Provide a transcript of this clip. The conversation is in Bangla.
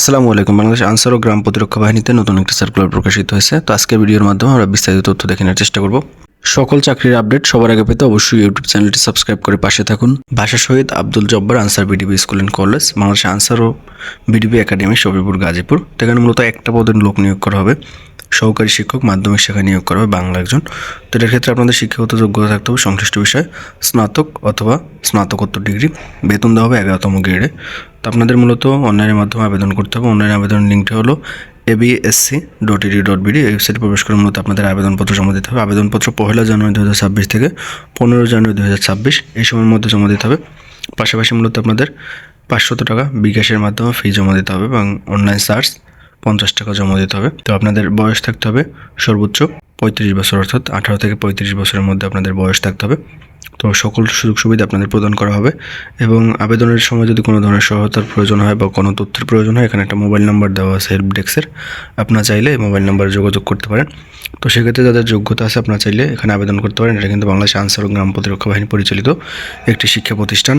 আসসালামু আলাইকুম। বাংলাদেশ আনসার ও গ্রাম প্রতিরক্ষা বাহিনীতে নতুন একটি সার্কুলার প্রকাশিত হয়েছে। তো আজকের ভিডিওর মাধ্যমে আমরা বিস্তারিত তথ্য দেখে নেওয়ার চেষ্টা করব। সকল চাকরির আপডেট সবার আগে পেতে অবশ্যই ইউটিউব চ্যানেলটি সাবস্ক্রাইব করে পাশে থাকুন। ভাষা শহীদ Abdul Jabbar Ansar VDP school and college Bangladesh Ansar O VDP academy Shafipur Gazipur. এখানে মূলত একটা পদের লোক নিয়োগ করা হবে। সহকারী শিক্ষক, মাধ্যমিক শাখায় নিয়োগ করা হবে বাংলা একজন। তো এটার ক্ষেত্রে আপনাদের শিক্ষাগত যোগ্যতা থাকতে হবে সংশ্লিষ্ট বিষয়ে। স্নাতক অথবা স্নাতকোত্তর ডিগ্রি বেতন দেওয়া হবে এগারোতম গ্রেডে তো আপনাদের মূলত অনলাইনের মাধ্যমে আবেদন করতে হবে। অনলাইন আবেদন লিঙ্কটি হলো ABSC dot ED dot BD ওয়েবসাইটে প্রবেশ করে মূলত আপনাদের আবেদনপত্র জমা দিতে হবে। আবেদনপত্র পহেলা জানুয়ারি দু ছাব্বিশ থেকে পনেরো জানুয়ারি দু হাজার ছাব্বিশ এই সময়ের মধ্যে জমা দিতে হবে। পাশাপাশি মূলত আপনাদের পাঁচশত টাকা বিকাশের মাধ্যমে ফি জমা দিতে হবে এবং অনলাইন সার্চ পঞ্চাশ টাকা জমা দিতে হবে। তো আপনাদের বয়স থাকতে হবে সর্বোচ্চ পঁয়ত্রিশ বছর, অর্থাৎ আঠারো থেকে পঁয়ত্রিশ বছরের মধ্যে আপনাদের বয়স থাকতে হবে। তো সকল সুযোগ সুবিধা আপনাদের প্রদান করা হবে এবং আবেদনের সময় যদি কোনো ধরনের সহায়তার প্রয়োজন হয় বা কোনো তথ্যের প্রয়োজন হয়, এখানে একটা মোবাইল নাম্বার দেওয়া আছে হেল্প ডেস্কের। আপনারা চাইলে এই মোবাইল নাম্বারে যোগাযোগ করতে পারেন। তো সেক্ষেত্রে যাদের যোগ্যতা আছে, আপনারা চাইলে এখানে আবেদন করতে পারেন। এটা কিন্তু বাংলাদেশ আনসার ও গ্রাম প্রতিরক্ষা বাহিনী পরিচালিত একটি শিক্ষা প্রতিষ্ঠান।